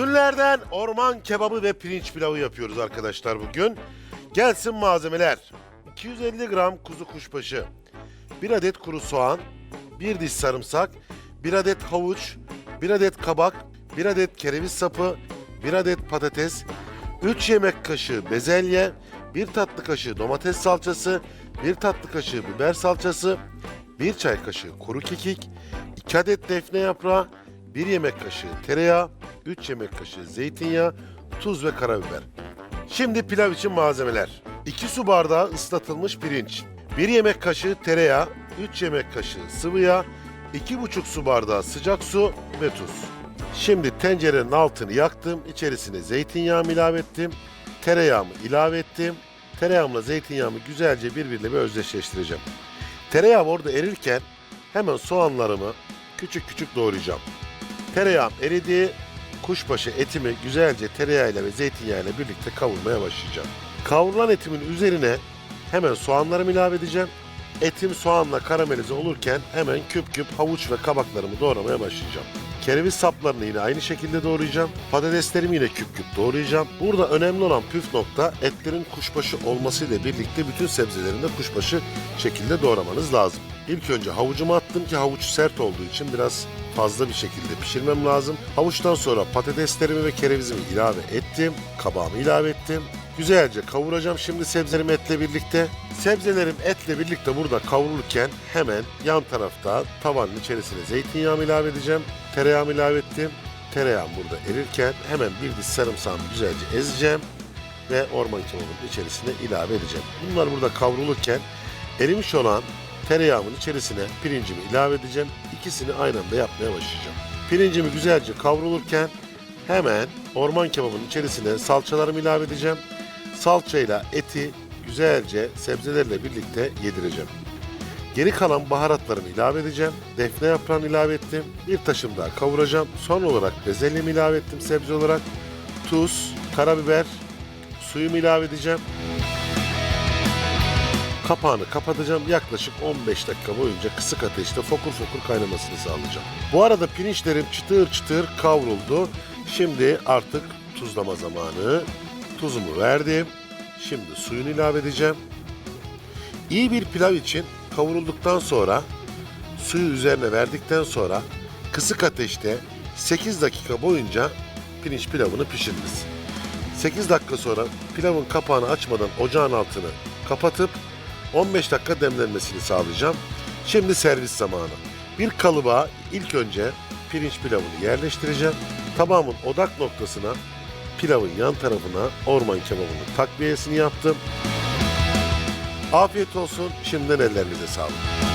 Günlerden orman kebabı ve pirinç pilavı yapıyoruz arkadaşlar bugün. Gelsin malzemeler. 250 gram kuzu kuşbaşı, 1 adet kuru soğan, 1 diş sarımsak, 1 adet havuç, 1 adet kabak, 1 adet kereviz sapı, 1 adet patates, 3 yemek kaşığı bezelye, 1 tatlı kaşığı domates salçası, 1 tatlı kaşığı biber salçası, 1 çay kaşığı kuru kekik, 2 adet defne yaprağı, 1 yemek kaşığı tereyağı, 3 yemek kaşığı zeytinyağı, tuz ve karabiber. Şimdi pilav için malzemeler. 2 su bardağı ıslatılmış pirinç, 1 yemek kaşığı tereyağı, 3 yemek kaşığı sıvı yağ, 2,5 su bardağı sıcak su ve tuz. Şimdi tencerenin altını yaktım, içerisine zeytinyağımı ilave ettim, tereyağımı ilave ettim. Tereyağımla zeytinyağımı güzelce birbiriyle bir özdeşleştireceğim. Tereyağı orada erirken hemen soğanlarımı küçük küçük doğrayacağım. Tereyağım eridi, kuşbaşı etimi güzelce tereyağıyla ve zeytinyağıyla birlikte kavurmaya başlayacağım. Kavrulan etimin üzerine hemen soğanlarımı ilave edeceğim. Etim soğanla karamelize olurken hemen küp küp havuç ve kabaklarımı doğramaya başlayacağım. Kereviz saplarını yine aynı şekilde doğrayacağım. Patateslerimi yine küp küp doğrayacağım. Burada önemli olan püf nokta etlerin kuşbaşı olmasıyla birlikte bütün sebzelerini de kuşbaşı şekilde doğramanız lazım. İlk önce havucumu attım ki havuç sert olduğu için biraz fazla bir şekilde pişirmem lazım. Havuçtan sonra patateslerimi ve kerevizimi ilave ettim. Kabağımı ilave ettim. Güzelce kavuracağım şimdi sebzelerimi etle birlikte. Sebzelerim etle birlikte burada kavrulurken hemen yan tarafta tavanın içerisine zeytinyağımı ilave edeceğim. Tereyağımı ilave ettim. Tereyağım burada erirken hemen bir diş sarımsağımı güzelce ezeceğim ve orman içerisine ilave edeceğim. Bunlar burada kavrulurken erimiş olan tereyağımın içerisine pirincimi ilave edeceğim. İkisini aynı anda yapmaya başlayacağım. Pirincimi güzelce kavrulurken hemen orman kebabının içerisine salçalarımı ilave edeceğim. Salçayla eti güzelce sebzelerle birlikte yedireceğim. Geri kalan baharatlarımı ilave edeceğim. Defne yaprağını ilave ettim. Bir taşım daha kavuracağım. Son olarak bezelyemi ilave ettim sebze olarak. Tuz, karabiber, suyumu ilave edeceğim. Kapağını kapatacağım. Yaklaşık 15 dakika boyunca kısık ateşte fokur fokur kaynamasını sağlayacağım. Bu arada pirinçlerim çıtır çıtır kavruldu. Şimdi artık tuzlama zamanı. Tuzumu verdim. Şimdi suyunu ilave edeceğim. İyi bir pilav için kavurulduktan sonra suyu üzerine verdikten sonra kısık ateşte 8 dakika boyunca pirinç pilavını pişiriniz. 8 dakika sonra pilavın kapağını açmadan ocağın altını kapatıp 15 dakika demlenmesini sağlayacağım. Şimdi servis zamanı. Bir kalıba ilk önce pirinç pilavını yerleştireceğim. Tabağımın odak noktasına pilavın yan tarafına orman kebabının takviyesini yaptım. Afiyet olsun. Şimdiden ellerinize sağlık.